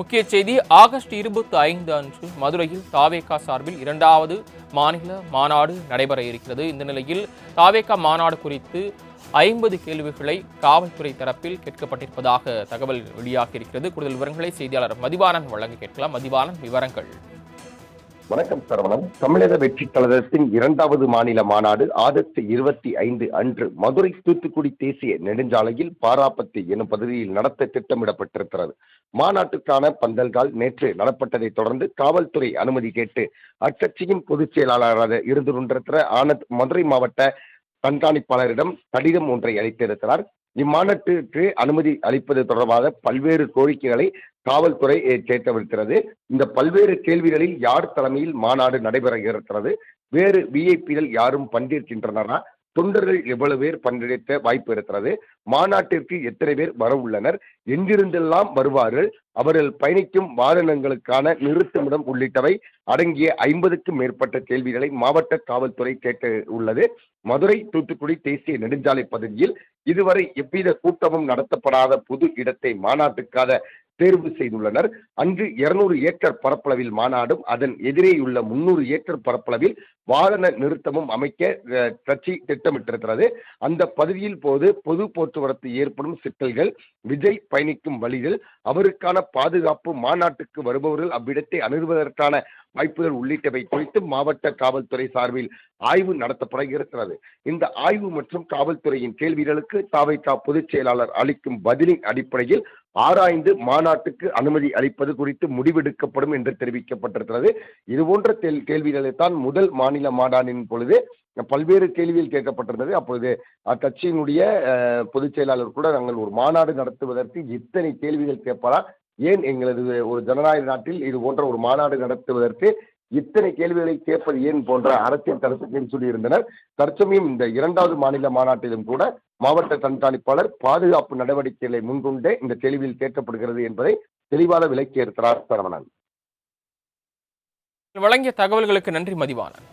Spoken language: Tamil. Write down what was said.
முக்கிய செய்தி ஆகஸ்ட் இருபத்தி ஐந்து அன்று மதுரையில் தாவேகா சார்பில் இரண்டாவது மாநில மாநாடு நடைபெற இருக்கிறது. இந்த நிலையில் தாவேகா மாநாடு குறித்து ஐம்பது கேள்விகளை காவல்துறை தரப்பில் கேட்கப்பட்டிருப்பதாக தகவல் வெளியாகி இருக்கிறது கூடுதல் விவரங்களை செய்தியாளர் மதிவானன் வழங்க கேட்கலாம். மதிவானன் விவரங்கள். வணக்கம் சரவணன் தமிழக வெற்றி கழகத்தின் இரண்டாவது மாநில மாநாடு ஆகஸ்ட் இருபத்தி ஐந்து அன்று மதுரை தூத்துக்குடி தேசிய நெடுஞ்சாலையில் பாராப்பத்தி எனும் பகுதியில் நடத்த திட்டமிடப்பட்டிருக்கிறது. மாநாட்டுக்கான பந்தல்கால் நேற்று நடப்பட்டதைத் தொடர்ந்து காவல்துறை அனுமதி கேட்டு அக்கட்சியின் பொதுச் செயலாளராக இருந்து கொண்டிருக்கிற ஆனந்த் மதுரை மாவட்ட கண்காணிப்பாளரிடம் கடிதம் ஒன்றை அளித்திருக்கிறார். இம்மாநாட்டிற்கு அனுமதி அளிப்பது தொடர்பாக பல்வேறு கோரிக்கைகளை காவல்துறை அஹ், கேட்கவிருக்கிறது இந்த பல்வேறு கேள்விகளில் யார் தலைமையில் மாநாடு நடைபெற இருக்கிறது? வேறு விஐபிகள் யாரும் பங்கேற்கின்றனரா? தொண்டர்கள் எவ்வளவு பேர் பங்கேற்க வாய்ப்பு இருக்கிறது? மாநாட்டிற்கு எத்தனை பேர் வர உள்ளனர் எங்கிருந்தெல்லாம் வருவார்கள்? அவர்கள் பயணிக்கும் வாகனங்களுக்கான நிறுத்துமிடம் உள்ளிட்டவை அடங்கிய ஐம்பதுக்கும் மேற்பட்ட கேள்விகளை மாவட்ட காவல்துறை கேட்க உள்ளது. மதுரை தூத்துக்குடி தேசிய நெடுஞ்சாலை பகுதியில் இதுவரை எவ்வித கூட்டமும் நடத்தப்படாத பொது இடத்தை மாநாட்டுக்காக தேர்வு செய்துள்ளனர். அங்கு இருநூறு ஏக்கர் பரப்பளவில் மாநாடும் அதன் எதிரேயுள்ள முன்னூறு ஏக்கர் பரப்பளவில் வாகன நிறுத்தமும் அமைக்க கட்சி திட்டமிட்டிருக்கிறது. அந்த பகுதியில் போது பொது போக்குவரத்து ஏற்படும் சிக்கல்கள் விஜய் பயணிக்கும் வழிகள் அவருக்கான பாதுகாப்பு மாநாட்டுக்கு வருபவர்கள் அவ்விடத்தை அணுகுவதற்கான வாய்ப்புகள் உள்ளிட்டவை குறித்து மாவட்ட காவல்துறை சார்பில் ஆய்வு நடத்தப்பட இருக்கிறது. இந்த ஆய்வு மற்றும் காவல்துறையின் கேள்விகளுக்கு தாவைக்கா பொதுச் செயலாளர் அளிக்கும் பதிலின் அடிப்படையில் ஆராய்ந்து மாநாட்டுக்கு அனுமதி அளிப்பது குறித்து முடிவெடுக்கப்படும் என்று தெரிவிக்கப்பட்டிருக்கிறது. இது போன்ற கேள்விகளைத்தான் முதல் மாநில மாநாட்டின் பொழுது பல்வேறு கேள்விகள் கேட்கப்பட்டிருந்தது. அப்பொழுது அக்கட்சியினுடைய பொதுச் செயலாளர் கூட நாங்கள் ஒரு மாநாடு நடத்துவதற்கு இத்தனை கேள்விகள் கேட்பதா ஏன் எங்களது ஒரு ஜனநாயக நாட்டில் இது போன்ற ஒரு மாநாடு நடத்துவதற்கு இத்தனை கேள்விகளை கேட்பது ஏன் போன்ற அரசியல் தரத்துக்கு சொல்லியிருந்தனர். தற்சமயம் இந்த இரண்டாவது மாநில மாநாட்டிலும் கூட மாவட்ட கண்காணிப்பாளர் பாதுகாப்பு நடவடிக்கைகளை முன்கொண்டே இந்த கேள்வியில் கேட்கப்படுகிறது என்பதை தெளிவாக விளக்கி இருக்கிறார் சரவணன். வழங்கிய தகவல்களுக்கு நன்றி மதிவானன்.